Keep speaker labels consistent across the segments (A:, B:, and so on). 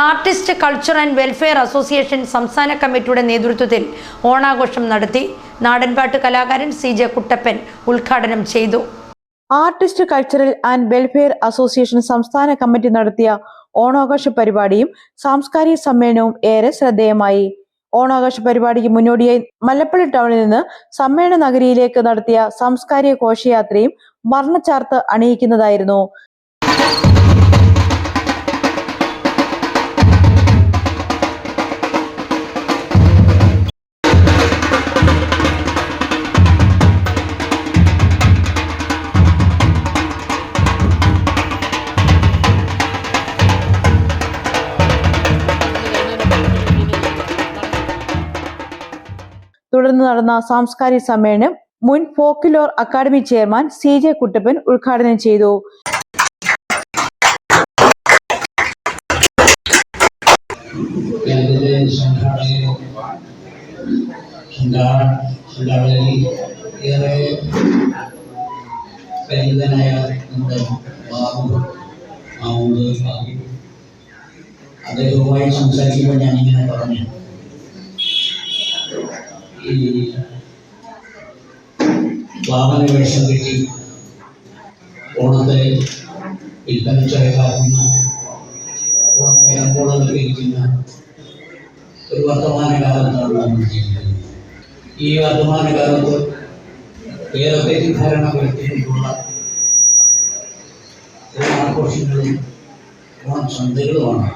A: Artist culture and welfare association സംസ്ഥാന കമ്മിറ്റിയുടെ നേതൃത്വത്തിൽ ഓണാഘോഷം നടത്തി നാടൻപാട്ട് കലാകാരൻ സി ജെ കുട്ടപ്പൻ ഉദ്ഘാടനം ചെയ്തു.
B: Artist cultural and welfare association സംസ്ഥാന കമ്മിറ്റി നടത്തിയ ഓണാഘോഷ പരിപാടിയും സാംസ്കാരിക സമ്മേളനവും ഏറെ ശ്രദ്ധേയമായി. ഓണാഘോഷ പരിപാടിക്ക് മുന്നോടിയായി മല്ലപ്പള്ളി ടൗണിൽ നിന്ന് സമ്മേളന നഗരിയിലേക്ക് നടത്തിയ സാംസ്കാരിക ഘോഷയാത്രയും വർണച്ചാർത്ത് അണിയിക്കുന്നതായിരുന്നു. തുടർന്ന് നടന്ന സാംസ്കാരിക സമ്മേളനം മുൻ folklore academy chairman C J Kuttappan ഉദ്ഘാടനം ചെയ്തു
C: നമ്മുടെ ബാബു അദ്ദേഹവുമായി സംസാരിക്കുമ്പോൾ ഞാനിങ്ങനെ പറഞ്ഞു ഈ വാമന വേഷം കിട്ടി ഓണത്തെ വിൽപ്പന ചരക്കാക്കുന്ന ഓണത്തെ അമ്പോളങ്ങളിലിരിക്കുന്ന ഒരു വർത്തമാനകാലത്താണ് നമ്മൾ ജീവിക്കുന്നത്. ഈ വർത്തമാനകാലത്ത് ഏതൊക്കെ തെറ്റിദ്ധാരണ വരുത്തിയിട്ടുള്ള ഓണാഘോഷങ്ങളും ഓണച്ചന്തകളുമാണ്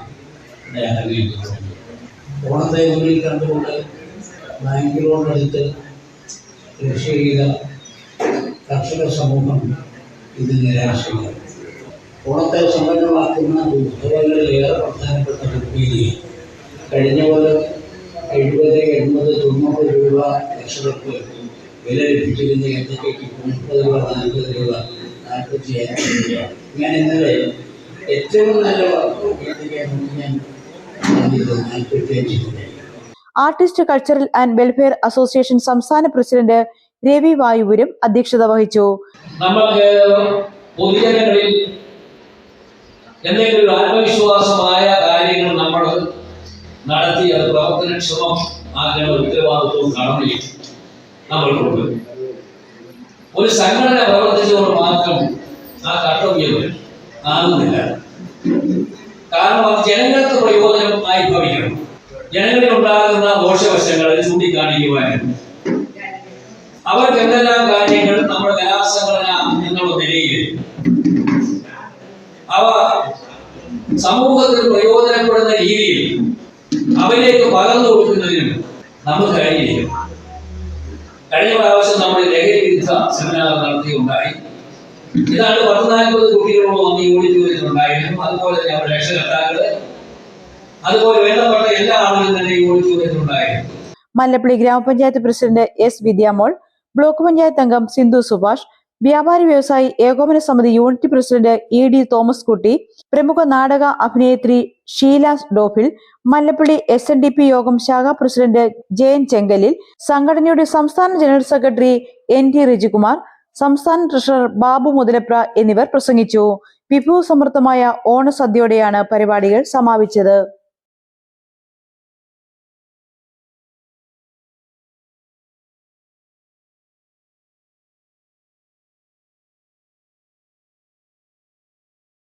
C: ഇവിടെ അരങ്ങേറ്റിട്ടുള്ളത് ഓണത്തെ മുന്നിൽ കണ്ടുകൊണ്ട് ബാങ്കിലോടടുത്ത് കൃഷി ചെയ്ത കർഷക സമൂഹം ഇത് നിരാശയാണ് ഓണത്തെ സമ്പന്നമാക്കുന്ന ഉത്സവങ്ങളിൽ ഏറെ പ്രധാനപ്പെട്ട ഉപ്പേരി കഴിഞ്ഞ പോലെ എഴുപത് എൺപത് തൊണ്ണൂറ് രൂപ കർഷകർക്ക് വില ലഭിച്ചിരുന്ന. ഏത്തക്കയ്ക്ക് മുപ്പത് രൂപ നാൽപ്പത് രൂപ നാൽപ്പത്തി അഞ്ച് രൂപ. ഞാൻ ഇന്നലെ ഏറ്റവും നല്ല ഏത്തക്കയാണ് ഞാൻ നാൽപ്പത്തി അഞ്ച് രൂപ.
B: Artist cultural and welfare association സംസ്ഥാന പ്രസിഡന്റ് രവി വായുവരും അധ്യക്ഷത വഹിച്ചു.
D: നമുക്ക് പൊതുജനങ്ങളിൽ എന്തെങ്കിലും ആത്മവിശ്വാസമായ കാര്യങ്ങൾ നമ്മൾ നടത്തി അത് പ്രവർത്തനക്ഷമം ആക്കേണ്ട ഉത്തരവാദിത്വവും കടമയും നമ്മൾക്കുണ്ട് ഒരു സംഘടന പ്രവർത്തിച്ചുകൊണ്ട് മാത്രം ആ കർത്തവ്യം ആകുന്നില്ല കാരണം അത് ജനങ്ങൾക്ക് പ്രയോജനമായി ഭവിക്കണം. ജനങ്ങളിൽ ഉണ്ടാകുന്ന ദോഷവശങ്ങളെ ചൂണ്ടിക്കാണിക്കുവാനും. അവർക്ക് എന്തെല്ലാം കാര്യങ്ങൾ നമ്മുടെ കലാസംഘടന എന്നുള്ള നിലയിൽ അവ സമൂഹത്തിന് പ്രയോജനപ്പെടുന്ന രീതിയിൽ അവരിലേക്ക് പകർന്നു കൊടുക്കുന്നതിനും നമുക്ക് കഴിഞ്ഞിരിക്കും. കഴിഞ്ഞ പ്രാവശ്യം നമ്മൾ ലഹരി വിരുദ്ധ സെമിനാർ നടത്തിയുണ്ടായി. ഇതാണ് പത്ത് നാൽപ്പത് കുട്ടികളോട് വന്ന് യൂണിറ്റ് ഓഡിറ്റോറിയത്തിലുണ്ടായിരുന്നു അതുപോലെ തന്നെ അവരുടെ രക്ഷകർത്താക്കൾ അതുപോലെ വേണ്ടപ്പെട്ട എല്ലാ ആളുകളും തന്നെ ഈ ഓഡിറ്റോറിയത്തിലുണ്ടായിരുന്നു.
B: മല്ലപ്പള്ളി ഗ്രാമപഞ്ചായത്ത് president S Vidyamol block panchayat അംഗം സിന്ധു സുഭാഷ് വ്യാപാരി വ്യവസായി ഏകോപന സമിതി unit president E D Thomas Kutty പ്രമുഖ നാടക അഭിനേത്രി Sheela Dophil Mallappally S N D P യോഗം ശാഖാ പ്രസിഡന്റ് ജയൻ ചെങ്കലിൽ സംഘടനയുടെ സംസ്ഥാന general secretary N T Rijikumar സംസ്ഥാന ട്രഷറർ ബാബു മുതലപ്ര എന്നിവർ പ്രസംഗിച്ചു. വിഭവസമൃദ്ധമായ ഓണസദ്യയോടെയാണ് പരിപാടികൾ സമാപിച്ചത്.